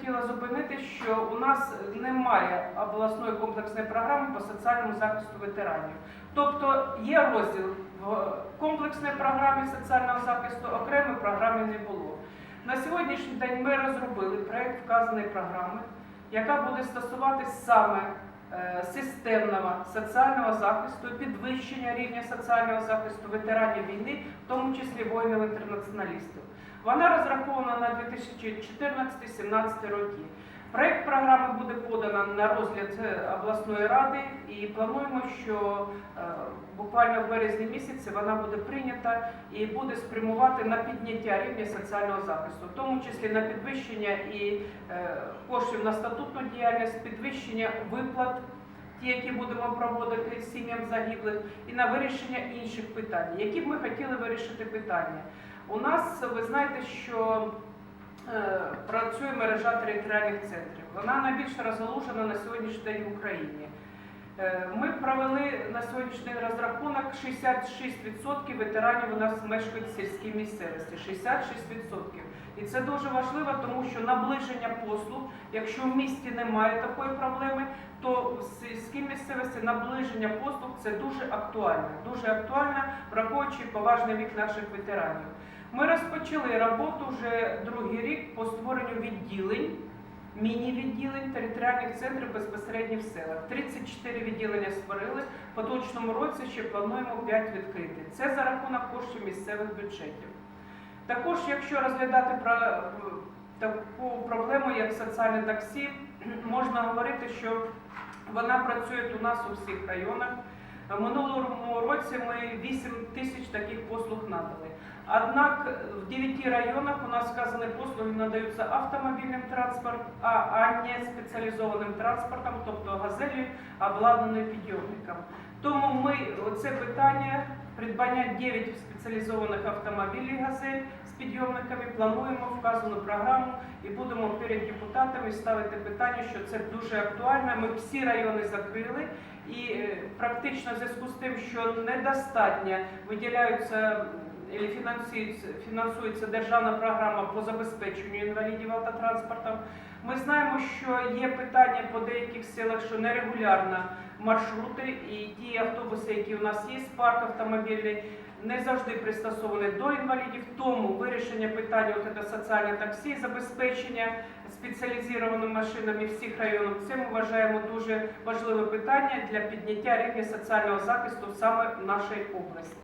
хотіла зупинити, що у нас немає обласної комплексної програми по соціальному захисту ветеранів. Тобто є розділ в комплексній програмі соціального захисту, окремої програми не було. На сьогоднішній день ми розробили проєкт вказаної програми, яка буде стосуватись саме системного соціального захисту, підвищення рівня соціального захисту ветеранів війни, в тому числі воїнів-інтернаціоналістів. Вона розрахована на 2014-2017 роки. Проект програми буде подано на розгляд е, обласної ради і плануємо, що е, буквально в березні місяці вона буде прийнята і буде спрямувати на підняття рівня соціального захисту, в тому числі на підвищення і е, коштів на статутну діяльність, підвищення виплат, ті, які будемо проводити сім'ям загиблих, і на вирішення інших питань, які б ми хотіли вирішити питання. У нас ви знаєте, що працює мережа територіальних центрів. Вона найбільше розгалужена на сьогоднішній день в Україні. Е, Ми провели на сьогоднішній розрахунок 66% ветеранів у нас мешкають в сільській місцевості. 66%. І це дуже важливо, тому що наближення послуг, якщо в місті немає такої проблеми, то в сільській місцевості наближення послуг це дуже актуально. Дуже актуально, враховуючи поважний вік наших ветеранів. Ми розпочали роботу вже другий рік по створенню відділень, міні-відділень територіальних центрів безпосередньо в селах. 34 відділення створили. В поточному році ще плануємо 5 відкрити. Це за рахунок коштів місцевих бюджетів. Також, якщо розглядати про таку проблему, як соціальне таксі, можна говорити, що вона працює у нас у всіх районах. Минулому році ми 8 тисяч таких послуг надали. Однак в 9 районах у нас вказані послуги надаються автомобільним транспортом, а, не спеціалізованим транспортом, тобто газелью, обладнаною підйомником. Тому ми оце питання придбання 9 спеціалізованих автомобілів газель з підйомниками плануємо вказану програму і будемо перед депутатами ставити питання, що це дуже актуально. Ми всі райони закрили. І е, практично в зв'язку з тим, що недостатньо виділяються фінансується, фінансується державна програма по забезпеченню інвалідів автотранспортом. Ми знаємо, що є питання по деяких селах, що нерегулярно маршрути і ті автобуси, які у нас є, з парк автомобільний, не завжди пристосовані до інвалідів. Тому вирішення питання от соціальне таксі, забезпечення спеціалізованими машинами всіх районів. Це ми вважаємо дуже важливе питання для підняття рівня соціального захисту саме в нашій області.